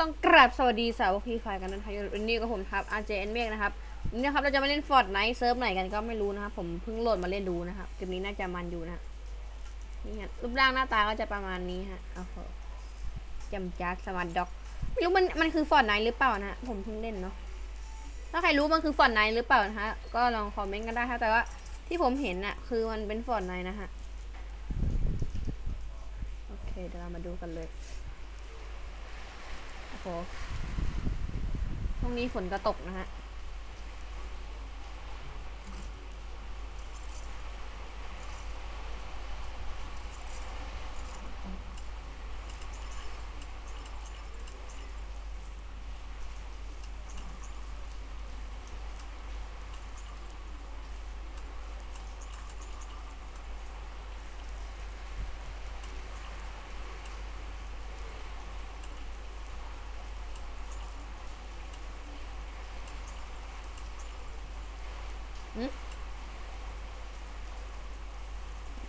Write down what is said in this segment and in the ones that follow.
ต้องกราบสวัสดีสาวกฟรีไฟกันนะคะวันนี้ก็ผมครับ RJN เมกนะครับวันนี้นะครับเราจะมาเล่นฟอร์ดไนท์เซิร์ฟไหนกันก็ไม่รู้นะครับ ผมเพิ่งโหลดมาเล่นดูนะครับเกมนี้น่าจะมันอยู่นะนี่ฮะรูปร่างหน้าตาก็จะประมาณนี้ฮะโอ้โหจำจัดสมาร์ทด็อกไม่รู้มันมันคือฟอร์ดไนท์หรือเปล่านะฮะผมเพิ่งเล่นเนาะถ้าใครรู้มันคือฟอร์ดไนท์หรือเปล่านะฮะก็ลองคอมเมนต์กันได้ฮะแต่ว่าที่ผมเห็นน่ะคือมันเป็นฟอร์ดไนท์นะฮะโอเคเดี๋ยวเรามาดูกันเลย โอ้โหช่งนี้ฝนจะตกนะฮะ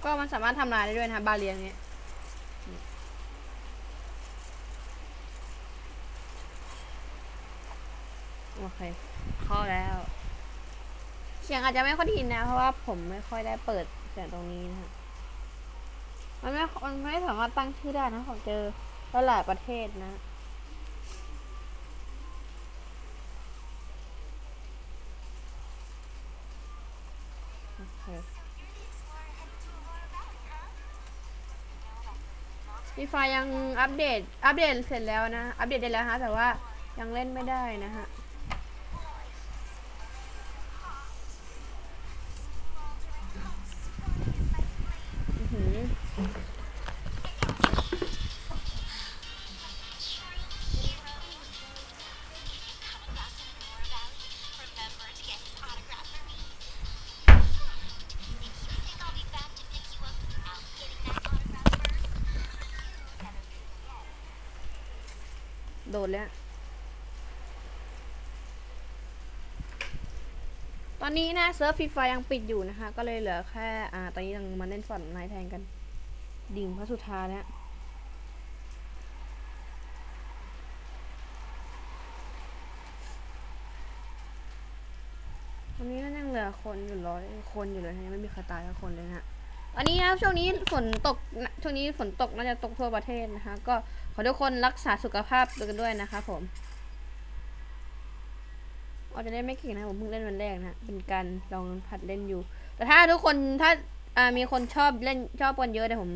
ก็มันสามารถทำลายได้ด้วยนะคะบาเรียนเนี้ยนี่โอเค เข้าแล้ว เสียงอาจจะไม่ค่อยได้ยินนะ เพราะว่าผมไม่ค่อยได้เปิดเสียงตรงนี้นะฮะมันไม่มันไม่สามารถตั้งชื่อได้นะผมเจอหลายประเทศนะ โอเค ฟีไฟยังอัปเดต อัปเดตเสร็จแล้วนะ อัปเดตได้แล้วฮะ แต่ว่ายังเล่นไม่ได้นะฮะ โดดแล้ว ตอนนี้นะเซิร์ฟฟรีไฟยังปิดอยู่นะคะ ก็เลยเหลือแค่ อ่า ตอนนี้ยังมาเล่นฟอนนท์แทนกัน ดิ่งพระสุธาแล้วตอนนี้ก็ยังเหลือคนอยู่ร้อยคนอยู่เลยยังไม่มีใครตายสักคนเลยนะฮะ อนนี้นะช่วงนี้ฝนตกช่วงนี้ฝนตกน่าจะตกทั่วประเทศนะคะ ก็ขอทุกคนรักษาสุขภาพกันด้วยนะคะผมอาจจะได้ไม่เก่งนะผมเพิ่งเล่นวันแรกนะเป็นการลองผัดเล่นอยู่ แต่ถ้าทุกคนถ้าอ่ามีคนชอบเล่นชอบกันเยอะเดี๋ยวผม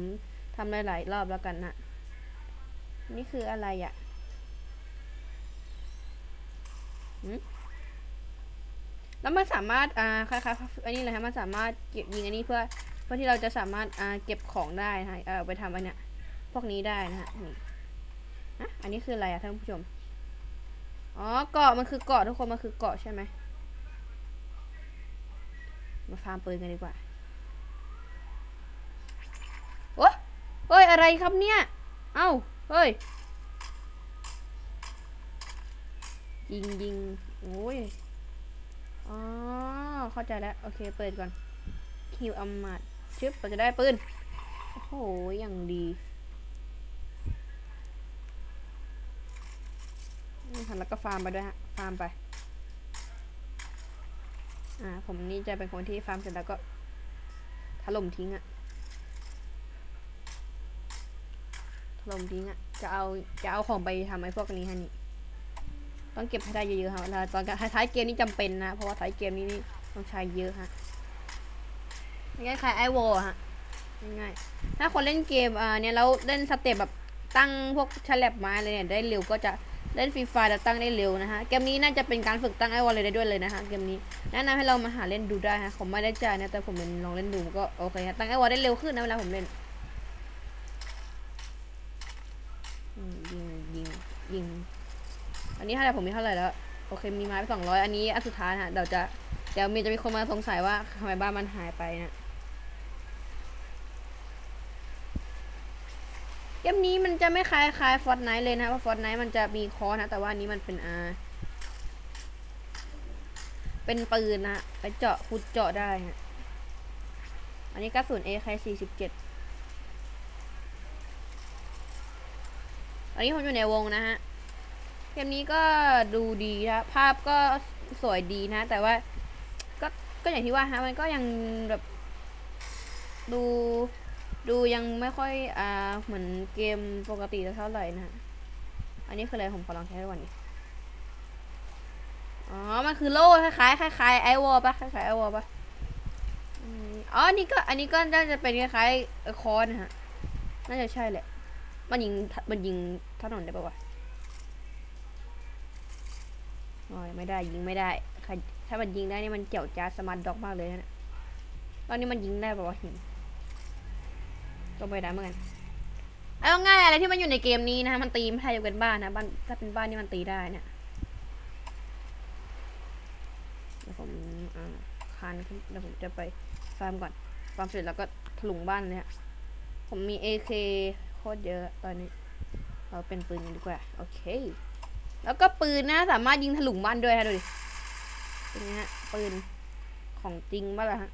ทำหลายๆรอบแล้วกันนะนี่คืออะไรอะ่ะหืมแล้วมันสามารถอ่าคล้ายๆอันนี้เลยฮะมันสามารถเก็บยิงอันนี้เพื่อ เพื่อที่เราจะสามารถอ่าเก็บของได้นะฮะเอาไปทำอันเนี้ยพวกนี้ได้นะฮะนี่อะอันนี้คืออะไรอะท่านผู้ชม อ๋อ เกาะมันคือเกาะทุกคน มันคือเกาะใช่ไหม มาฟาร์มปืนกันดีกว่า โอ้เฮ้ย อะไรครับเนี่ย เอ้า เฮ้ย ยิงยิงโอ้ย อ๋อ เข้าใจแล้ว โอเค เปิดก่อน คิวอัมมาด ชึบเราจะได้ปืน โอ้โห อย่างดีนี่ค่ะแล้วก็ฟาร์มไปด้วยฮะ ฟาร์มไป อ่า ผมนี่จะเป็นคนที่ฟาร์มเสร็จแล้วก็ถล่มทิ้งอะถล่มทิ้งอะจะเอา จะเอาของไปทำไอ้พวกนี้ฮะนี่ ต้องเก็บให้ได้เยอะๆครับแล้วตอนท้ายเกมนี้จำเป็นนะ เพราะว่าท้ายเกมนี้นี่ต้องใช้เยอะฮะ ง่ายคล้ายไอโวฮะง่ายๆถ้าคนเล่นเกมอ่าเนี่ยแล้วเล่นสเต็ปแบบตั้งพวกฉลับไม้เลยเนี่ยได้เร็วก็จะเล่นฟรีไฟแล้วตั้งได้เร็วนะฮะเกมนี้น่าจะเป็นการฝึกตั้งไอวอลเลยได้ด้วยเลยนะฮะเกมนี้แนะนำให้เรามาหาเล่นดูได้ฮะผมไม่ได้จ่ายนะแต่ผมเป็นลองเล่นดูก็โอเคฮะตั้งไอวอลได้เร็วขึ้นนะเวลาผมเล่นยิงยิงยิงอันนี้เท่าไหร่ผมมีเท่าไหร่แล้วโอเคมีไม้ไปสองร้อยอันนี้อันสุดท้ายฮะเดี๋ยวจะเดี๋ยวมีจะมีคนมาสงสัยว่าทำไมบ้านมันหายไปนะ เกมนี้มันจะไม่คล้ายคล้ายฟอร์ n ไนท์เลยนะเพราะฟอร์ n ไนท์มันจะมีคอสนะ แต่ว่านนี้มันเป็นอาเป็นปืนนะไปเจาะขุดเจาะได้ฮะอันนี้กระสุน AK 47อันนี้ผมอยู่ในวงนะฮะเกมนี้ก็ดูดีนะภาพก็สวยดีนะ แต่ว่าก็ก็อย่างที่ว่าฮะมันก็ยังแบบดู ดูยังไม่ค่อยอ่าเหมือนเกมปกติเท่าไหร่นะฮะอันนี้คืออะไรผมขอลองใช้ดูก่อนดิอ๋อ มันคือโล่คล้ายๆคล้ายๆไอวอลปะคล้ายๆไอวอลปะอ๋ออันนี้ก็ อันนี้ก็น่าจะเป็นคล้ายๆคอนนะฮะ น่าจะใช่แหละ มันยิง มันยิงถนนได้ปะวะโอ้ยไม่ได้ยิงไม่ได้ใครถ้ามันยิงได้นี่มันเกี่ยวจ้าสมาร์ทด็อกมากเลยนะเนี่ยตอนนี้มันยิงได้ปะวะหิน ก็ไม่ได้เหมือนกันเอาง่ายอะไรที่มันอยู่ในเกมนี้นะมันตีไม่ใช่เป็นบ้านนะบ้านถ้าเป็นบ้านนี่มันตีได้เนี่ยเดี๋ยวผมอ่าคานขึ้นเดี๋ยวผมจะไปฟาร์มก่อนฟาร์มเสร็จแล้วก็ถลุงบ้านเลยฮะผมมี AK โคตรเยอะตอนนี้ เราเป็นปืนกันดีกว่า โอเค แล้วก็ปืนนะสามารถยิงถลุงบ้านด้วยฮะดูดิเป็นไงฮะปืนของจริงบ้าล่ะฮะ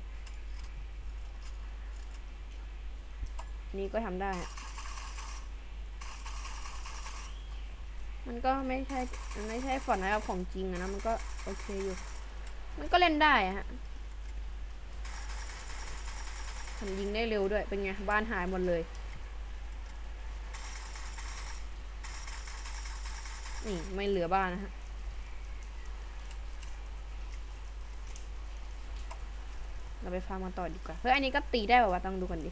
นี่ก็ทำได้ มันก็ไม่ใช่มันไม่ใช่ฝอนนะครับของจริงอะนะ มันก็โอเคอยู่ มันก็เล่นได้ฮะผมยิงได้เร็วด้วย เป็นไง บ้านหายหมดเลย นี่ ไม่เหลือบ้านนะฮะเราไปฟาร์มกันต่อดีกว่า เฮ้ย อันนี้ก็ตีได้ป่าวะต้องดูกันดิ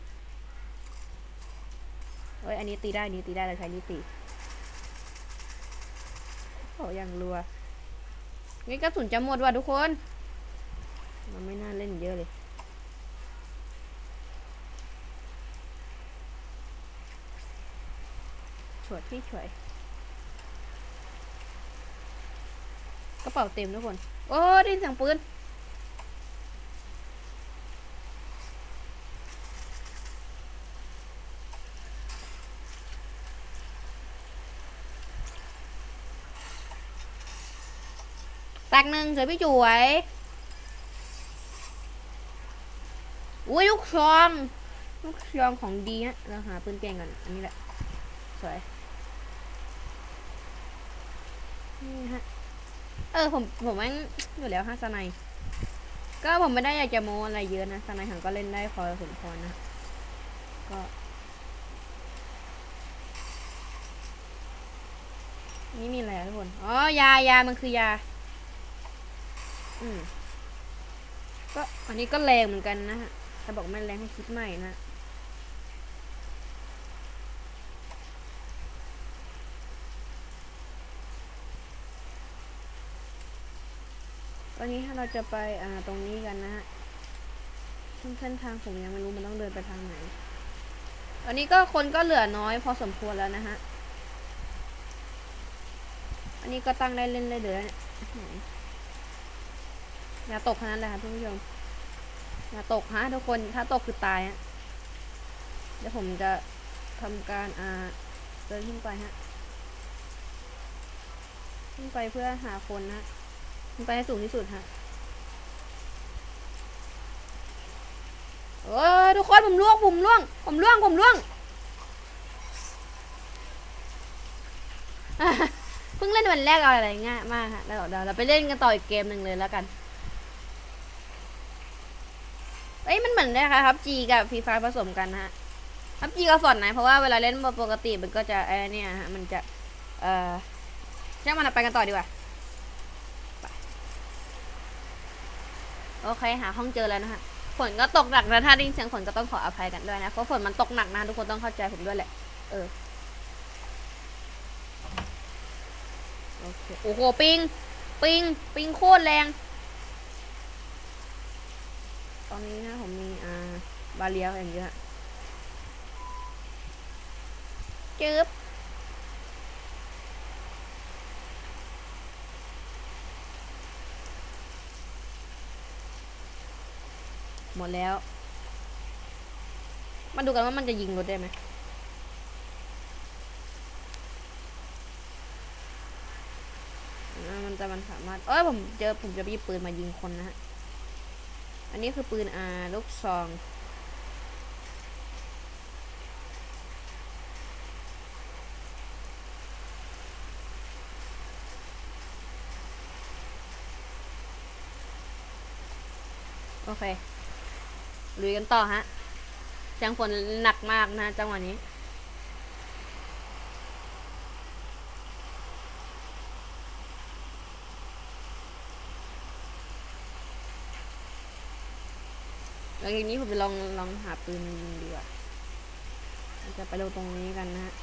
เฮ้ยอันนี้ตีได้นนี้ตีได้เราใช้นี่ตีโอ้ยังรัวนี่กระสุนจะหมดว่ะทุกคนมันไม่น่าเล่นเยอะเลยฉวยพี่ฉวยกระเป๋าเต็มทุกคน โอ้ได้ยินเสียงปืน กหนึ่งสวยพี่จวยอุ้ยลูกซองลูกซองของดีฮะเราหาปืนเก่งก่อนอันนี้แหละ สวย นี่ฮะ เออผมผมแม่งอยู่แล้วฮะสไนก็ผมไม่ได้อยากจะโมอะไรเยอะนะสไนหังก็เล่นได้พอสมควรนะ ก็นี่มีอะไรทุกคน อ๋อ ยายามันคือยา อืมก็อันนี้ก็แรงเหมือนกันนะฮะแต่บอกไม่แรงให้คิดใหม่นะตอนนี้ถ้าเราจะไปอ่าตรงนี้กันนะฮะเส้นทางผมยังไม่รู้มันต้องเดินไปทางไหนตอนนี้ก็คนก็เหลือน้อยพอสมควรแล้วนะฮะ อันนี้ก็ตั้งได้เล่นได้เลยเนี่ย อย่าตกนั้นแหละค่ะท่านผู้ชมอย่าตกฮะทุกคนถ้าตกคือตายฮะเดี๋ยวผมจะทำการอ่าเดินขึ้นไปฮะขึ้นไปเพื่อหาคนนะขึ้นไปให้สูงที่สุดฮะเออทุกคนผมล่วงผมล่วง ผมล่วงผมล่วงเพิ่งเล่นวันแรกเอาอะไรง่ายมากฮะเดี๋ยวเราไปเล่นกันต่ออีกเกมหนึ่งเลยแล้วกัน เอ้ยมันเหมือนนะคะครับจีกับฟรีไฟผสมกันนะฮะครับจีกับฟอร์ดไนเพราะว่าเวลาเล่นปกติมันก็จะไอ้เนี่ยฮะมันจะเอ่อช่างมันไปกันต่อดีกว่าโอเคหาห้องเจอแล้วนะฮะฝนก็ตกหนักนะถ้าได้ยินเสียงฝนก็ต้องขออภัยกันด้วยนะเพราะฝนมันตกหนักนะทุกคนต้องเข้าใจผมด้วยแหละเออโอเคโอ้โหปิง ปิง ปิงโคตรแรง ตอนนี้นะผมมีอ่าบาเลียอย่างเยอะจึ๊บหมดแล้ว มาดูกันว่ามันจะยิงรถได้ไหมอ่ามันจะมันสามารถ เอ้ยผมเจอผมจะไปหยิบปืนมายิงคนนะฮะ อันนี้คือปืนอาลูกซองโอเคลุยกันต่อฮะเสียงฝนหนักมากนะจังหวะนี้ แล้วทีนี้ผมจะลองลองหาปืนยิงดีกว่าเราจะไปลงตรงนี้กันนะฮะ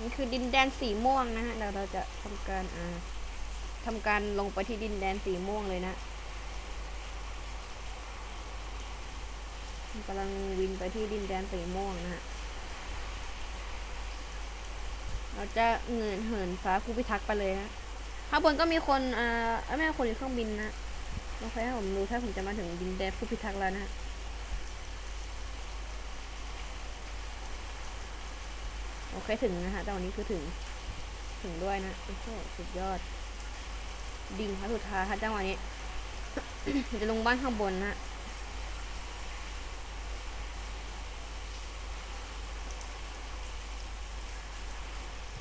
นี่คือดินแดนสีม่วงนะฮะเดี๋ยวเราจะทำการอ่าทำการลงไปที่ดินแดนสีม่วงเลยนะกำลังวินไปที่ดินแดนสีม่วงนะฮะ เราจะเงินเหินฟ้าผู้พิทักษ์ไปเลยฮะข้างบนก็มีคนอ่าเอ้ยไม่ใช่คนอยู่เครื่องบินนะโอเคผมดูถ้าผมจะมาถึงดินแดนผู้พิทักษ์แล้วนะโอเคถึงนะฮะตอนนี้คือถึง ถึงด้วยนะโอ้โหสุดยอด ดิ่งครั้งสุดท้ายค่ะจังหวะนี้จะลงบ้านข้างบนนะ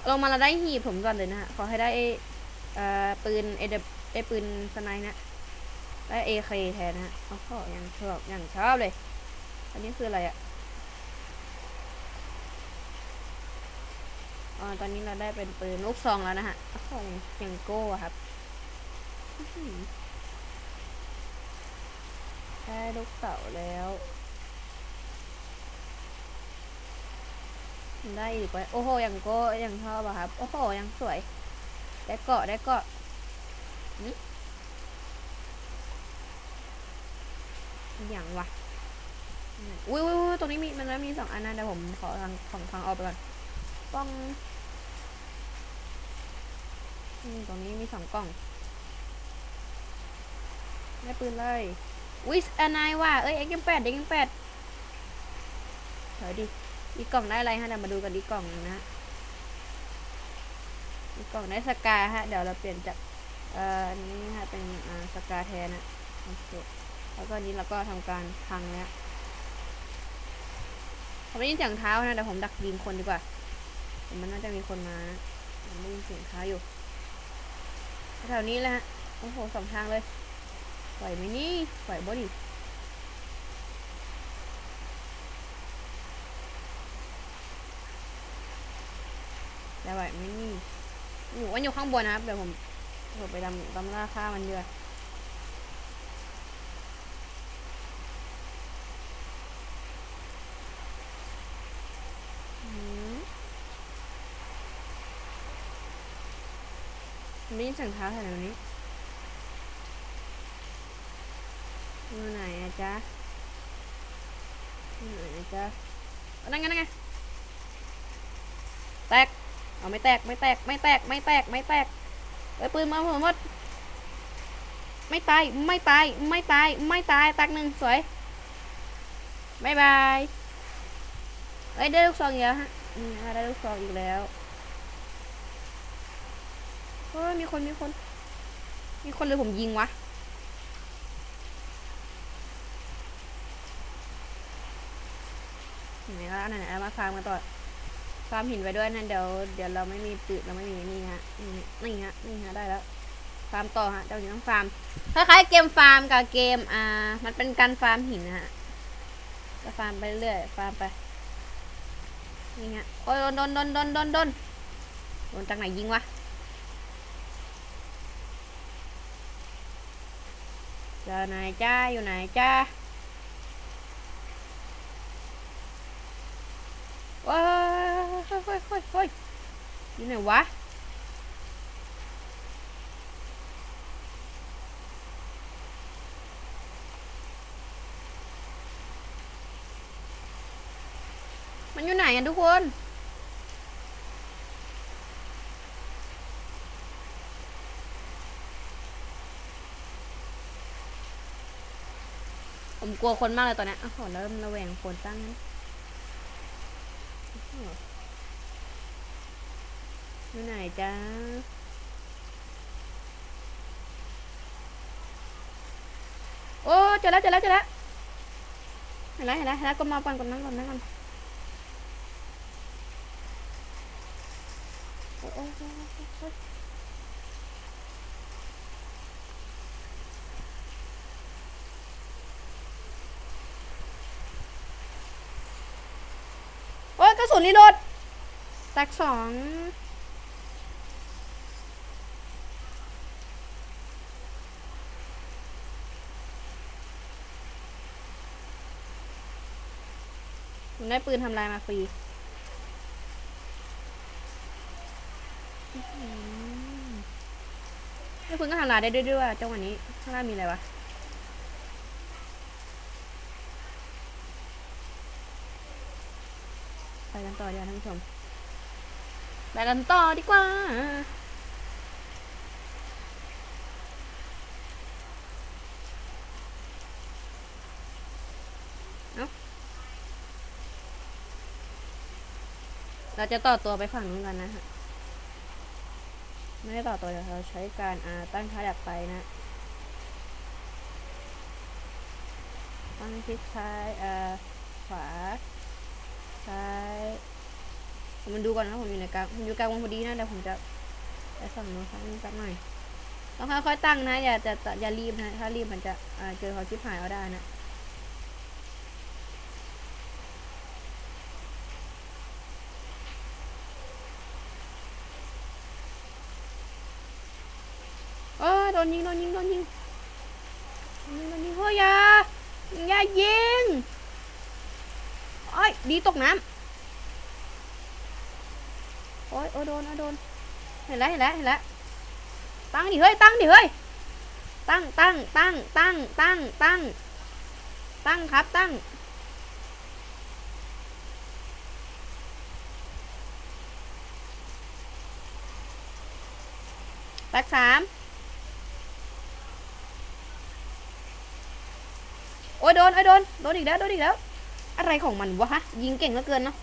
ลงมาเราได้หีบผมก่อนเลยนะฮะ ขอให้ได้เอ่อปืนเอเดไอปืนสไนนะได้เอเคแทนนะฮะโอ้โหยังชอบยังชอบเลย อันนี้คืออะไรอะอ๋อตอนนี้เราได้เป็นปืนลูกซองแล้วนะฮะโอ้โหอย่างอย่างโก้ครับได้ลูกเต๋าแล้ว ได้อีกไว้โอ้โหอย่างโก้อย่างชอบอะครับ โอ้โหยังสวย ได้เกาะได้เกาะอย่างวะอุ้ยอุ้ยอุ้ยตรงนี้มีมันแล้วมีสองอันนะเดี๋ยวผมขอทางของทางออกไปก่อนกล้องตรงนี้มีสองกล่องได้ปืนเลยวิสอันายว่าเอ้ยเอ็กซ์แปดเอ็กซ์แปดเฮ้ยดิ อีกกล่องได้อะไรฮะเดี๋ยวมาดูกันอีกล่องนึงนะอีกกล่องได้สกาฮะเดี๋ยวเราเปลี่ยนจากเอ่อนี้ฮะเป็นอ่าสกาแทนนะโอเคแล้วก็นี้เราก็ทำการพังแล้วผมได้ยินเสียงเท้านะเดี๋ยวผมดักยิงคนดีกว่ามันน่าจะมีคนมาผมได้ยินเสียงเท้าอยู่แถวนี้แหละฮะโอ้โหสองทางเลยไหวไหมนี่ไหวบ่ดิ จะไหวไหมนี่อยู่ว่าอยู่ข้างบนนะครับ เดี๋ยวผมผมไปดำดำล่าฆ่ามันเดือดอืมผมได้ยินเสียงเท้าแถวนี้อยู่ไหนอะจ๊ะอยู่ไหนอะจ๊ะนั่นไงนั่นไงแตก เอาไม่แตกไม่แตกไม่แตกไม่แตกไม่แตกเอ้ยปืนมาหมดหมดไม่ตายไม่ตายไม่ตายไม่ตายแตกหนึ่งสวยบายบายเอ้ยได้ลูกซองอีกแล้วฮะอืมได้ลูกซองอีกแล้วเฮ้ยมีคนมีคน มีคนเลยผมยิงวะไหนล้วไหนๆเอามาฟาร์มกันต่อ ฟามหินไว้ด้วยนะเดี๋ยวเดี๋ยวเราไม่มีปืนเราไม่มีนี่ฮะนี่นี่ฮะนี่ฮะได้แล้วฟาร์มต่อฮะเดี๋ยวต้องฟาร์มคล้ายๆเกมฟาร์มกับเกมอ่า มันเป็นการฟาร์มหินนะฮะก็ฟาร์มไปเรื่อยฟาร์มไปนี่ฮะโอ้ยโดนโดนโดนโดนโดนโดนจากไหนยิงวะ giờ này cha vô này cha ôi như này quá mình vô này à ทุกคนผมกลัวคนมากเลยตอนนี้อ้าวเริ่มระแวงคนตั้งนั้น อยู่ไหนจ้าโอ้เจอแล้วเจอแล้วเจอแล้วเห็นแล้วเห็นแล้วเห็นแล้วก็มาก่อนก่อนนั่งก่อนนั่งก่อนโอ้โอ้โอ้ยโอ้ยโอ้ยกระสุนรีโหลดแตกสอง ผมได้ปืนทำลายมาฟรีได้ปืนก็ทำลายได้ด้วยด้วยจังหวะนี้ข้างล่างมีอะไรวะไปกันต่อเดี๋ยวาท่านผู้ชมไปกันต่อดีกว่า เราจะต่อตัวไปฝั่งนู้นกันนะฮะ ไม่ได้ต่อตัวเราใช้การอาตั้งค่าดักไปนะ ตั้งคลิกซ้ายอาขวา ซ้ายมันดูก่อนนะผมอยู่ในกลางผมอยู่กลางวงพอดีนะเดี๋ยวผมจะไปฝั่งนู้นครับนิดสักหน่อยต้องค่อยๆตั้งนะ อย่าจะอย่ารีบนะ ถ้ารีบมันจะเจอเขาชิบหายเอาได้นะเออโด นยิงโดนยิงโดนยิงโดนยิงโดนยิงเฮ้ยอย่าอย่ายิงโอ้ยดีตกน้ำโอ้ยโอ้โดนโอ้โดนเห็นแล้วเห็นแล้วเห็นแล้วตั้งดิเฮ้ยตั้งดิเฮ้ยตั้งตั้งตั้งตั้งตั้งตั้งตั้งครับตั้งแตกสาม โอ้โดนโอ้โดนโดนอีกแล้วโดนอีกแล้ว อะไรของมันวะฮะยิงเก่งเหลือเกินเนาะ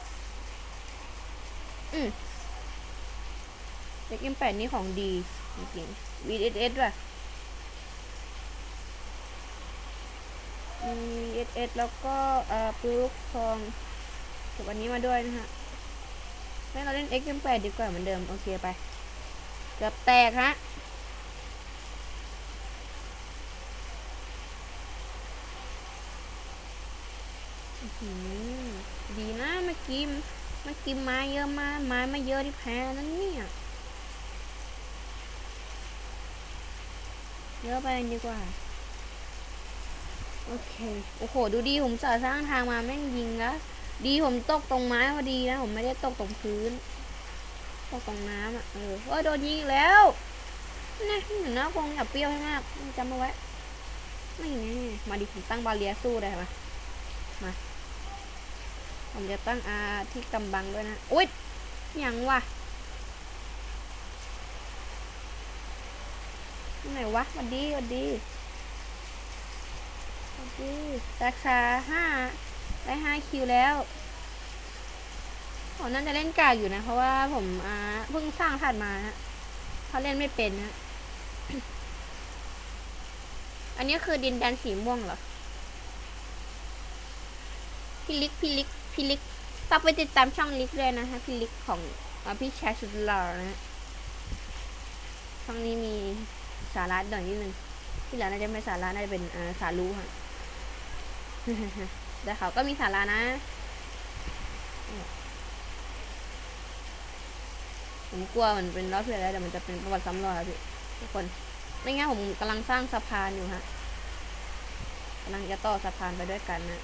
อืมเด็กเอ็มแปดนี่ของดีจริงๆ VSS ด้วยมี VSS แล้วก็เอ่อปลูกทองเก็บอันนี้มาด้วยนะฮะให้เราเล่น XM8 ดีกว่าเหมือนเดิม โอเคไป เกือบแตกฮะ ดีนะเมื่อกี้เมื่อกี้ไม้เยอะมากไม้ไม่เยอะที่แพ้นั่นเนี่ยเยอะไปดีกว่า โอเค โอ้โห ดูดีผมสาสร้างทางมาแม่งยิงแล้วดีผมตกตรงไม้พอดีนะ ผมไม่ได้ตกตรงพื้น ตกตรงน้ำอะ เออเฮ้ยโดนยิงแล้วนี่หนูนะคงอย่าเปรี้ยวให้มากจำเอาไว้ ไม่ไงมาดิผมตั้งบาเรียสู้ได้ปะมา ผมจะตั้งอาที่กำบังด้วยนะ อุ๊ยยังวะไหนวะวันดีวันดีวันดีราคาห้าได้ห้าคิวแล้ว ผมน่าจะเล่นกากอยู่นะ เพราะว่าผมอ่าเพิ่งสร้างถัดมานะเขาเล่นไม่เป็นนะ อันนี้คือดินแดนสีม่วงเหรอพี่ลิกพี่ลิก พี่ลิกฝากไปติดตามช่องลิกด้วยนะฮะพี่ลิกของอพี่ชายสุดหล่อนะช่องนี้มีสาระหน่อยนิดนึงที่เหลือน่าจะไม่สาระน่าจะเป็นสารู้ฮะแต่เขาก็มีสาระนะผมกลัวมันเป็นรอบที่แล้วแต่มันจะเป็นประวัติซ้ำรอยครับพี่ทุกคน ไม่งั้นผมกำลังสร้างสะพานอยู่ฮะกำลังจะต่อสะพานไปด้วยกันนะ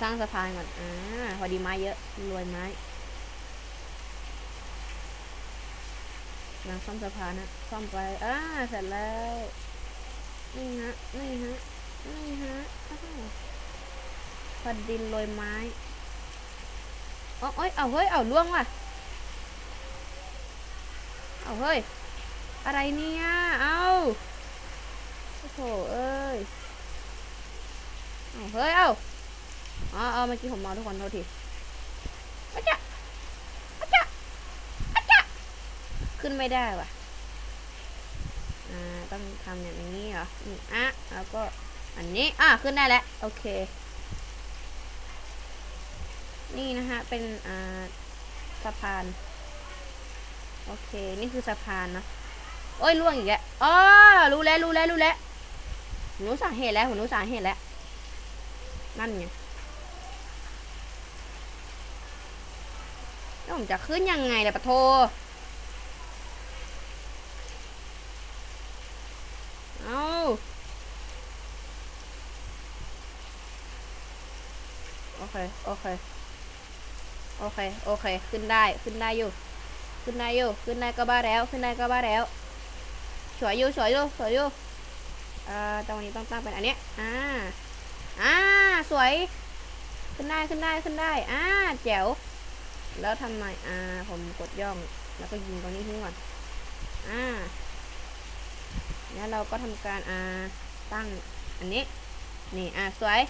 สร้างสะพานก่อน อ่า พอดีไม้เยอะ รวยไม้กำลังซ่อมสะพานนะ ซ่อมไป อ่า เสร็จแล้ว นี่ฮะ นี่ฮะ นี่ฮะอ้าวพอดินโรยไม้อ๋อเอ้ย เอาเฮ้ย เอาล่วงว่ะ เอาเฮ้ย อะไรเนี่ย เอาโอ้โหเอ้ย เอาเฮ้ย เอา อ๋อเอาเมื่อกี้ผมเมาทุกคนโทษทีอาจ๊ะอาจ๊ะอาจ๊ะขึ้นไม่ได้ว่ะ อ่า ต้องทำอย่างนี้เหรอนี่อะ แล้วก็อันนี้ อะ ขึ้นได้แล้ว โอเค นี่นะฮะ เป็น อ่า สะพาน โอเค นี่คือสะพานเนอะโอ้ยล่วงอีกแล้วอ๋อรู้แล้ว รู้แล้ว รู้แล้ว ผมรู้สาเหตุแล้ว ผมรู้สาเหตุแล้ว นั่นไงแล้ว ผมจะขึ้นยังไงล่ะปะโทเอาโอเค โอเค โอเค โอเค ขึ้นได้ ขึ้นได้อยู่ ขึ้นได้อยู่ ขึ้นได้ก็บ้าแล้ว ขึ้นได้ก็บ้าแล้วสวยอยู่สวยอยู่สวยอยู่เอ่อตรงนี้ต้องตั้งเป็นอันเนี้ย อ่า อ่า สวย ขึ้นได้ ขึ้นได้ ขึ้นได้ อ่า แจ๋ว แล้วทำไมอ่าผมกดย่อง แล้วก็ยิงตรงนี้ทิ้งก่อน อ่าแล้วเราก็ทำการอ่าตั้งอันนี้ นี่อ่าสวย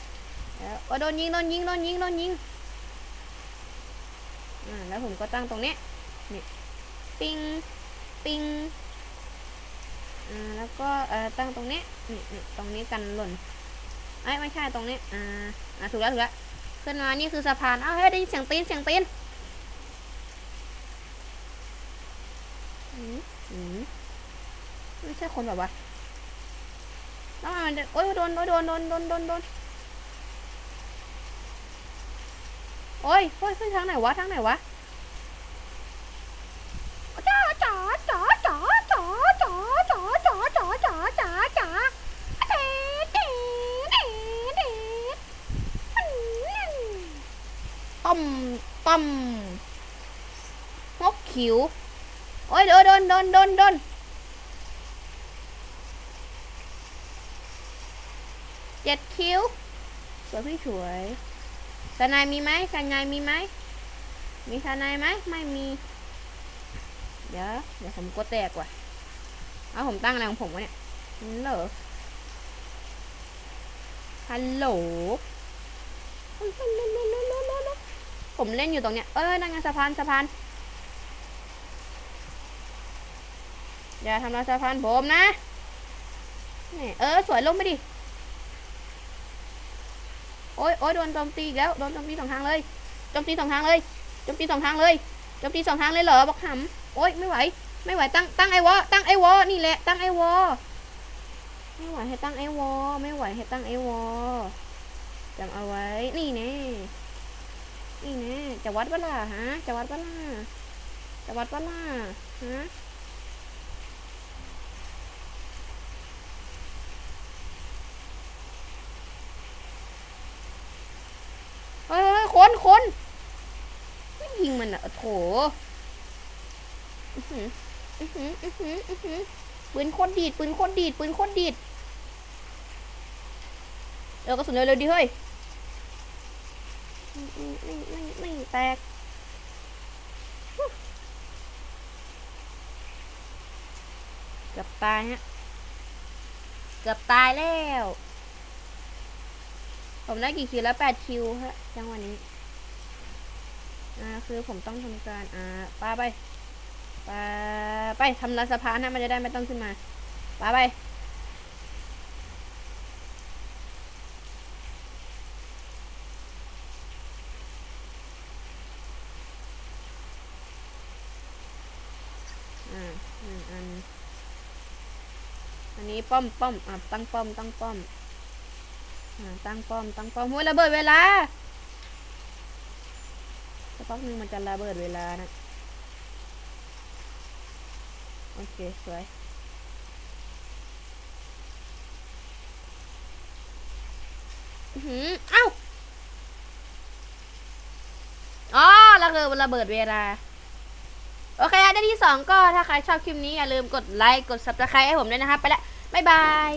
แล้วโอ้โดนยิงโดนยิงโดนยิงโดนยิง อ่าแล้วผมก็ตั้งตรงนี้ นี่ ปิง ปิง อ่าแล้วก็เอ่อตั้งตรงนี้ นี่นี่ตรงนี้กันหล่นไอ้ยไม่ใช่ตรงนี้ อ่า อ่าถูกแล้วถูกแล้ว ขึ้นมา นี่คือสะพาน อ้าวเฮ้ยได้ยินเสียงตีนเสียงตีนอืมอืม ไม่ใช่คนแบบว่าแล้วมันโอ๊ยโดนโดนโดนโดนโดนโดนโดนโอ๊ยโอ๊ยขึ้นทางไหนวะ ทางไหนวะจ๋าจ๋าจ๋าจ๋าจ๋าจ๋าจ๋าจ๋าจ๋าจ๋าจ๋าจ๋าเด็ดเด็ดเด็ดเด็ดต้มต้มงกขิว โอ๊ยโดนโดนโดนโดนโดนเจ็ดคิวสวยพี่สวยสนายมีไหมสนายมีไหม มีสนายไหมไม่มี เดี๋ยวเดี๋ยวผมกดแตกว่ะ เอาผมตั้งอะไรของผมวะเนี่ยฮัลโหลฮัลโหลผมเล่นอยู่ตรงเนี้ย เอ้ยนั่งไงสะพานสะพาน อย่าทำลายสะพานผมนะนี่เออสวยลงไปดิ โอ๊ยโอ๊ยโดนโจมตีอีกแล้วโดนโจมตีสองทางเลยโจมตีสองทางเลยโจมตีสองทางเลยโจมตีสองทางเลยเหรอบอกหำโอ๊ยไม่ไหว ไม่ไหวตั้งตั้งไอวอตั้งไอวอนี่แหละตั้งไอวอไม่ไหวให้ตั้งไอวอไม่ไหวให้ตั้งไอวอจำเอาไว้นี่แน่นี่แน่จะวัดเปะล่าฮะจะวัดเปะล่าจะวัดเปะล่าฮะ เฮ้ย คนคนไม่ยิงมันอะโถอื้อหืออื้อหืออื้อหืออื้อหือปืนโคตรดีดปืนโคตรดีดปืนโคตรดีดเออกระสุนเร็วๆดิเฮ้ยนี่นี่นี่แตกเกือบตายฮะเกือบตายแล้ว ผมได้กี่คิวแล้วแปดคิวฮะจังหวะนี้ อ่าคือผมต้องทำการอ่าปาไปปาไปทำลายสะพานนะมันจะได้ไม่ต้องขึ้นมาปาไปอ่าหนึ่งอัน อันนี้ป้อมป้อมอะตั้งป้อม ตั้งป้อมอ่าตั้งป้อม ตั้งป้อมหัวระเบิดเวลา พักหนึงมันจะระเบิดเวลานะ โอเค สวยอือหือเอ้าอ๋อระเบิดระเบิดเวลา โอเคได้ที่สองก็ถ้าใครชอบคลิปนี้อย่าลืมกดไลค์ กด subscribe ให้ผมด้วยนะครับ ไปละ บ๊ายบาย